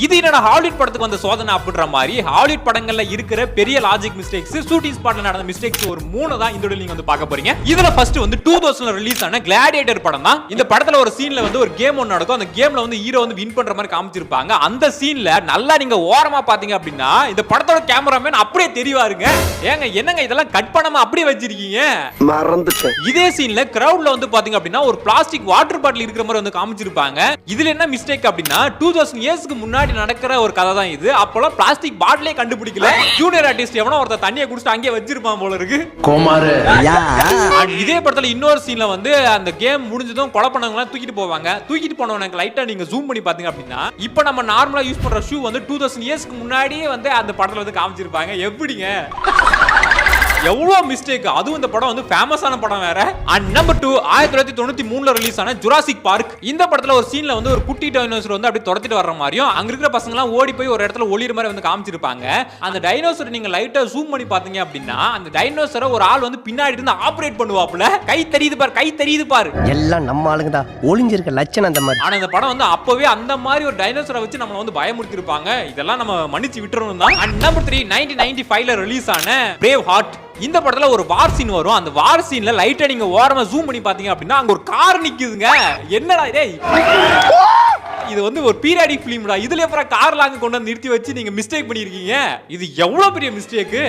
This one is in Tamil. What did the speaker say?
இது என்னடா ஹாலிவுட் படத்துக்கு வந்த சோதனை அப்படின்ற மாதிரி ஹாலிவுட் படங்கள்ல இருக்கிற பெரிய லாஜிக் மிஸ்டேக்ஸ் ஷூட்டிங் ஸ்பாட்ல நடந்த மிஸ்டேக்ஸ் ஒரு மூணு தான் இந்த நீங்க வந்து பார்க்க போறீங்க. இதுல ஃபர்ஸ்ட் வந்து டூ தௌசண்ட்ல ரிலீஸ் ஆன கிளாடியேட்டர் படம் தான். இந்த படத்துல ஒரு சீன்ல வந்து ஒரு கேம் ஒன்று நடக்கும். அந்த கேம்ல வந்து ஹீரோ வந்து வின் பண்ற மாதிரி காமிச்சிருப்பாங்க. அந்த சீன்ல நல்லா நீங்க ஓரமா பாத்தீங்க அப்படின்னா இந்த படத்தோட கேமராமேன் அப்படியே தெரிவாருங்க. ஏங்க என்னங்க இதெல்லாம் கட் பண்ணாம அப்படியே வச்சிருக்கீங்க? மறந்துட்டேன். இதே சீன்ல கிரவுட்ல வந்து பாத்தீங்க அப்படின்னா ஒரு பிளாஸ்டிக் வாட்டர் பாட்டில் இருக்கிற மாதிரி வந்து காமிச்சிருப்பாங்க. இதுல என்ன மிஸ்டேக் அப்படின்னா டூ தௌசண்ட் இயர்ஸ்க்கு முன்னாடி நடக்கிற ஒரு கதை தான் இது. அப்போலாம் பிளாஸ்டிக் பாட்டிலே கண்டுபிடிக்கல. ஜூனியர் ஆர்டிஸ்ட் எவனோ ஒருத்தர் தண்ணியை குடிச்சிட்டு அங்கேயே வச்சிருப்பான் போல இருக்கு. கோமாரு இதே படத்துல இன்னொரு சீன்ல வந்து அந்த கேம் முடிஞ்சதும் கொலை பண்ணவங்க தூக்கிட்டு போவாங்க. தூக்கிட்டு போனவனுக்கு லைட்டா நீங்க ஜூம் பண்ணி பாத்தீங்க அப்படின்னா இப்போ நம்ம நார்மலா யூஸ் பண்ற ஷூ வந்து டூ தௌசண்ட் இயர்ஸ்க்கு முன்னாடியே வந்து அந்த படத்துல வந்து காமிச்சிருப்பாங்க. எப்படிங்க? எவ்வளவு மிஸ்டேக் அதுவும் இந்த படம் வந்து ஃபேமஸான படம் வேற. அண்ட் நம்பர் டூ ஆயிரத்தி தொள்ளாயிரத்தி தொண்ணூத்தி மூணுல ரிலீஸ் ஆன ஜுராசிக் பார்க் இந்த படத்துல ஒரு சீன்ல வந்து ஒரு குட்டி டைனோசர் வந்து அப்படியே துரத்திட்டு வர்ற மாதிரியும் அங்க இருக்கிற பசங்க எல்லாம் ஓடி போய் ஒரு இடத்துல ஒளிர மாதிரி வந்து காமிச்சிருப்பாங்க. அந்த டைனோசர் நீங்க லைட்டா ஜூம் பண்ணி பாத்தீங்க அப்படின்னா அந்த டைனோசரை ஒரு ஆள் வந்து பின்னாடி இருந்து ஆபரேட் பண்ணுவாப்புல. கை தெரியுது பாரு கை தெரியுது பாரு. எல்லாம் நம்ம ஆளுங்க தான் ஒளிஞ்சிருக்க லட்சணம் அந்த மாதிரி. ஆனா இந்த படம் வந்து அப்பவே அந்த மாதிரி ஒரு டைனோசரை வச்சு நம்மள வந்து பயமுறுத்திருப்பாங்க. இதெல்லாம் நம்ம மன்னிச்சு விட்டுறணும் தான் and number three nineteen ninety ஃபைவ்ல ரிலீஸ் ஆன பிரேவ் ஹார்ட் இந்த படத்துல ஒரு வார் சீன் வரும். அந்த வார் சீன்ல லைட்டா நீங்க ஓரமா ஜூம் பண்ணி பாத்தீங்க அப்படின்னா அங்க ஒரு கார் நிக்குதுங்க. என்னடா இதே? இது வந்து ஒரு பீரியாடிக் ஃபிலிம்டா இதுல அப்புறம் கார்ல அங்க கொண்டு வந்து நிறுத்தி வச்சு நீங்க மிஸ்டேக் பண்ணிருக்கீங்க இது எவ்வளவு பெரிய மிஸ்டேக்கு